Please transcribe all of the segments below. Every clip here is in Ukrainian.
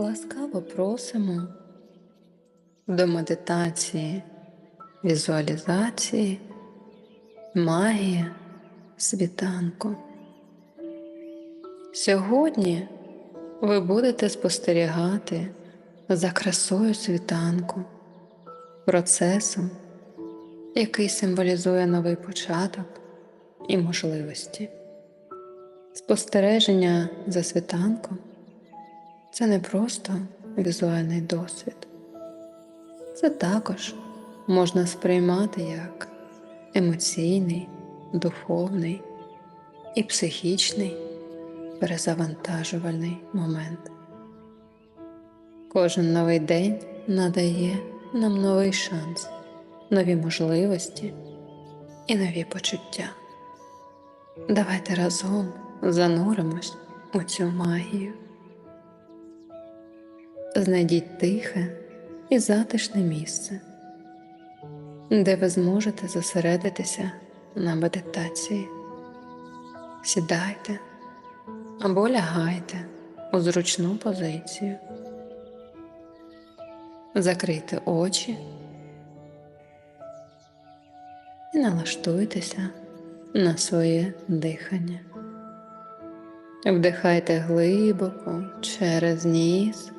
Ласкаво просимо до медитації, візуалізації, магія світанку. Сьогодні ви будете спостерігати за красою світанку, процесом, який символізує новий початок і можливості. Спостереження за світанком це не просто візуальний досвід, це також можна сприймати як емоційний, духовний і психічний перезавантажувальний момент. Кожен новий день надає нам новий шанс, нові можливості і нові почуття. Давайте разом зануримось у цю магію. Знайдіть тихе і затишне місце, де ви зможете зосередитися на медитації. Сідайте або лягайте у зручну позицію. Закрийте очі і налаштуйтеся на своє дихання. Вдихайте глибоко через ніс,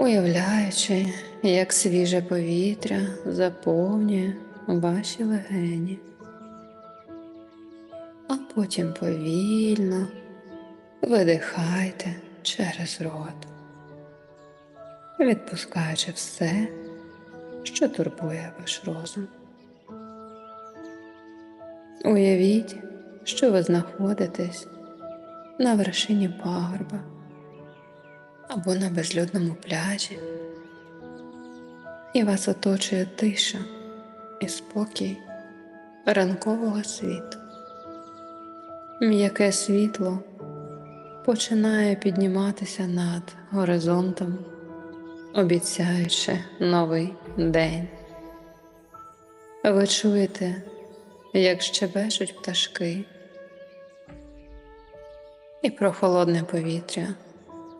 уявляючи, як свіже повітря заповнює ваші легені, а потім повільно видихайте через рот, відпускаючи все, що турбує ваш розум. Уявіть, що ви знаходитесь на вершині пагорба або на безлюдному пляжі, і вас оточує тиша і спокій ранкового світу. М'яке світло починає підніматися над горизонтом, обіцяючи новий день. Ви чуєте, як щебечуть пташки, і прохолодне повітря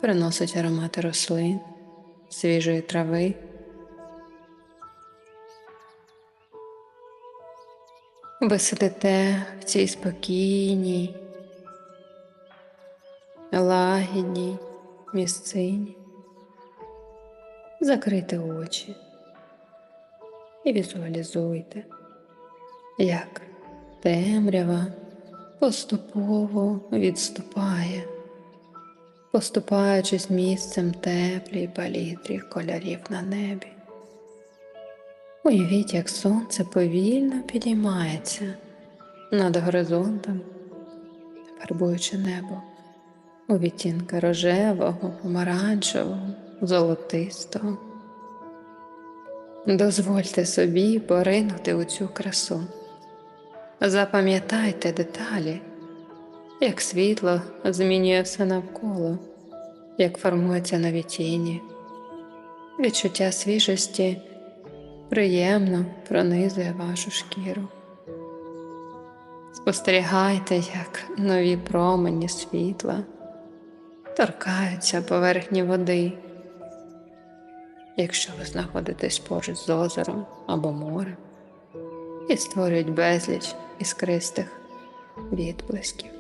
приносить аромати рослин, свіжої трави. Ви сидите в цій спокійній, лагідній місцині, закрийте очі і візуалізуйте, як темрява поступово відступає, поступаючись місцем теплій палітрі кольорів на небі. Уявіть, як сонце повільно підіймається над горизонтом, фарбуючи небо у відтінки рожевого, помаранчевого, золотистого. Дозвольте собі поринути у цю красу. Запам'ятайте деталі, як світло змінює все навколо, як формуються нові тіні, відчуття свіжості приємно пронизує вашу шкіру. Спостерігайте, як нові промені світла торкаються поверхні води. Якщо ви знаходитесь поруч з озером або морем і створюють безліч іскристих відблисків.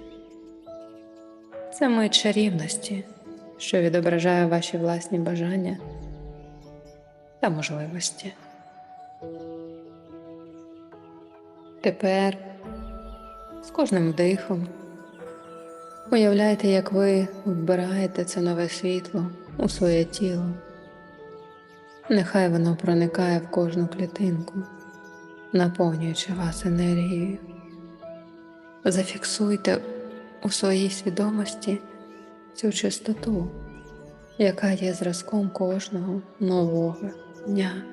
Це мить чарівності, що відображає ваші власні бажання та можливості. Тепер з кожним вдихом уявляйте, як ви вбираєте це нове світло у своє тіло. Нехай воно проникає в кожну клітинку, наповнюючи вас енергією. Зафіксуйте у своїй свідомості цю чистоту, яка є зразком кожного нового дня.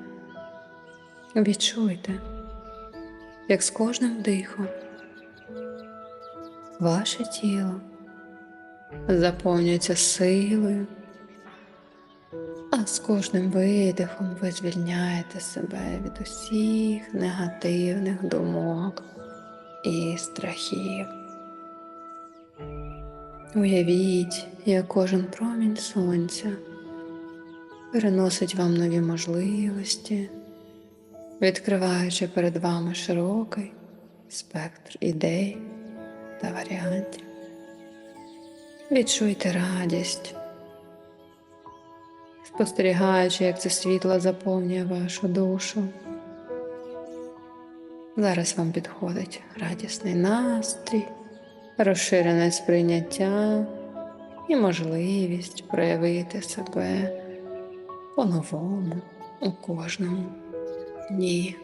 Відчуйте, як з кожним вдихом ваше тіло заповнюється силою, а з кожним видихом ви звільняєте себе від усіх негативних думок і страхів. Уявіть, як кожен промінь сонця переносить вам нові можливості, відкриваючи перед вами широкий спектр ідей та варіантів. Відчуйте радість, спостерігаючи, як це світло заповнює вашу душу. Зараз вам підходить радісний настрій, розширене сприйняття і можливість проявити себе по-новому у кожному дні.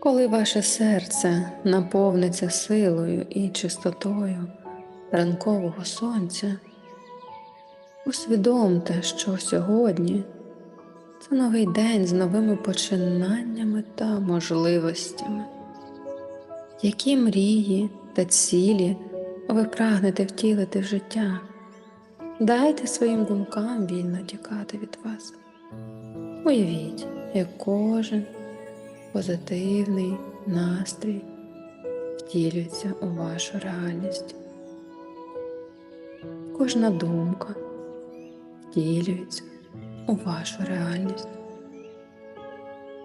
Коли ваше серце наповниться силою і чистотою ранкового сонця, усвідомте, що сьогодні це новий день з новими починаннями та можливостями. Які мрії та цілі ви прагнете втілити в життя? Дайте своїм думкам вільно тікати від вас. Уявіть, як кожен позитивний настрій втілюється у вашу реальність. Кожна думка втілюється у вашу реальність.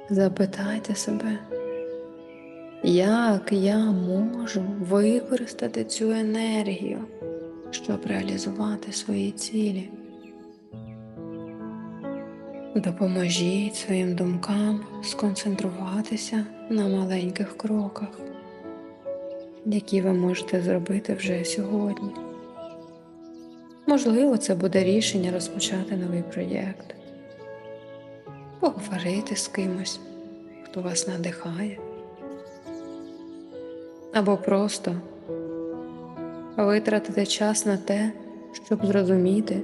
Запитайте себе, як я можу використати цю енергію, щоб реалізувати свої цілі. Допоможіть своїм думкам сконцентруватися на маленьких кроках, які ви можете зробити вже сьогодні. Можливо, це буде рішення розпочати новий проєкт, поговорити з кимось, хто вас надихає, або просто витратити час на те, щоб зрозуміти,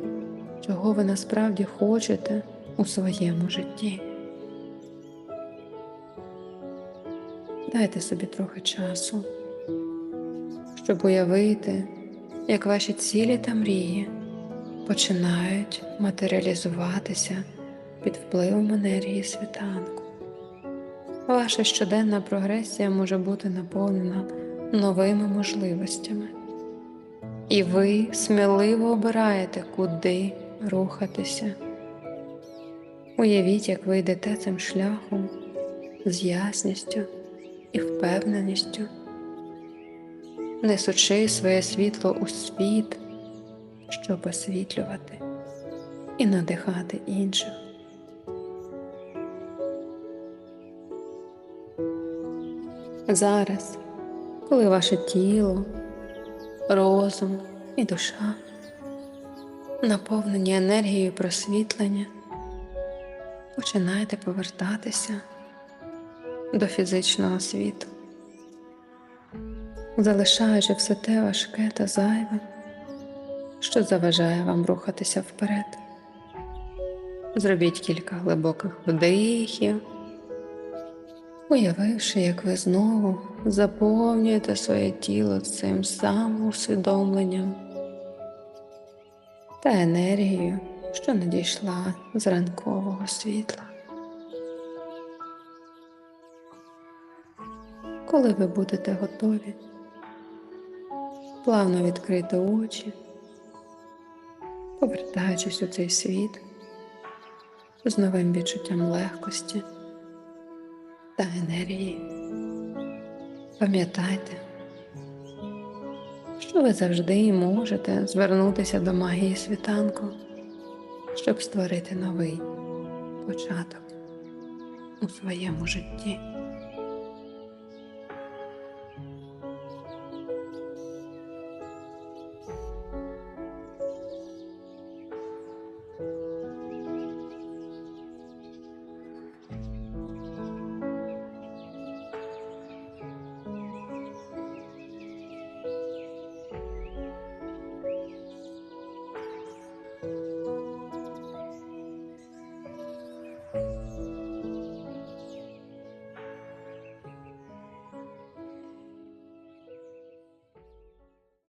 чого ви насправді хочете у своєму житті. Дайте собі трохи часу, щоб уявити, як ваші цілі та мрії починають матеріалізуватися під впливом енергії світанку. Ваша щоденна прогресія може бути наповнена новими можливостями, і ви сміливо обираєте, куди рухатися. Уявіть, як ви йдете цим шляхом з ясністю і впевненістю, несучи своє світло у світ, щоб освітлювати і надихати інших. Зараз, коли ваше тіло, розум і душа наповнені енергією просвітлення починаєте повертатися до фізичного світу, залишаючи все те важке та зайве, що заважає вам рухатися вперед. Зробіть кілька глибоких вдихів, уявивши, як ви знову заповнюєте своє тіло цим самоусвідомленням та енергією що надійшла з ранкового світла. Коли ви будете готові, плавно відкрити очі, повертаючись у цей світ з новим відчуттям легкості та енергії. Пам'ятайте, що ви завжди можете звернутися до магії світанку щоб створити новий початок у своєму житті.